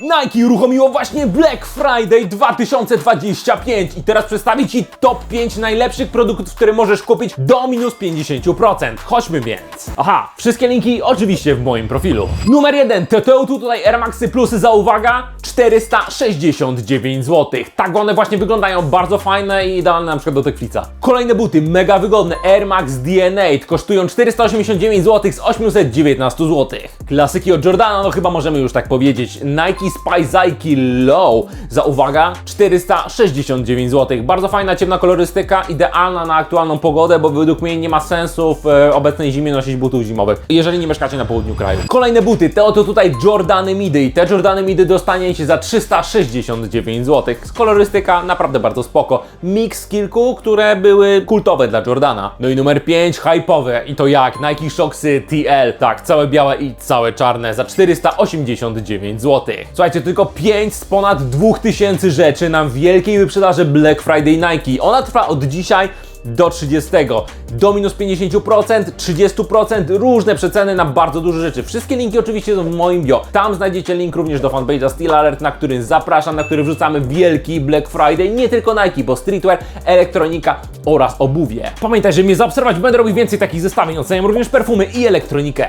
Nike uruchomiło właśnie Black Friday 2025 i teraz przedstawię Ci top 5 najlepszych produktów, które możesz kupić do minus 50%. Chodźmy więc. Aha, wszystkie linki oczywiście w moim profilu. Numer 1. TTO tutaj Air Maxy Plusy za uwaga 469 zł. Tak one właśnie wyglądają, bardzo fajne i idealne na przykład do tekwica. Kolejne buty, mega wygodne Air Max DNA kosztują 489 zł z 819 zł. Klasyki od Jordana, no chyba możemy już tak powiedzieć. Nike Spyzike Low za uwaga 469 zł. Bardzo fajna ciemna kolorystyka, idealna na aktualną pogodę, bo według mnie nie ma sensu w e, obecnej zimie nosić butów zimowych, jeżeli nie mieszkacie na południu kraju. Kolejne buty, te oto tutaj Jordany Midy i te Jordany Midy dostaniecie za 369 zł. Kolorystyka naprawdę bardzo spoko. Miks kilku, które były kultowe dla Jordana. No i numer 5, hype'owe i to jak? Nike Shoxy TL, tak, całe białe i całe czarne za 489 zł. Słuchajcie, tylko 5 z ponad 2000 rzeczy na wielkiej wyprzedaży Black Friday Nike. Ona trwa od dzisiaj do 30, do minus 50%, 30%, różne przeceny na bardzo duże rzeczy. Wszystkie linki oczywiście są w moim bio. Tam znajdziecie link również do fanpage'a Steel Alert, na który zapraszam, na który wrzucamy wielki Black Friday, nie tylko Nike, bo streetwear, elektronika oraz obuwie. Pamiętaj, że mnie zaobserwować, będę robił więcej takich zestawień, oceniam również perfumy i elektronikę.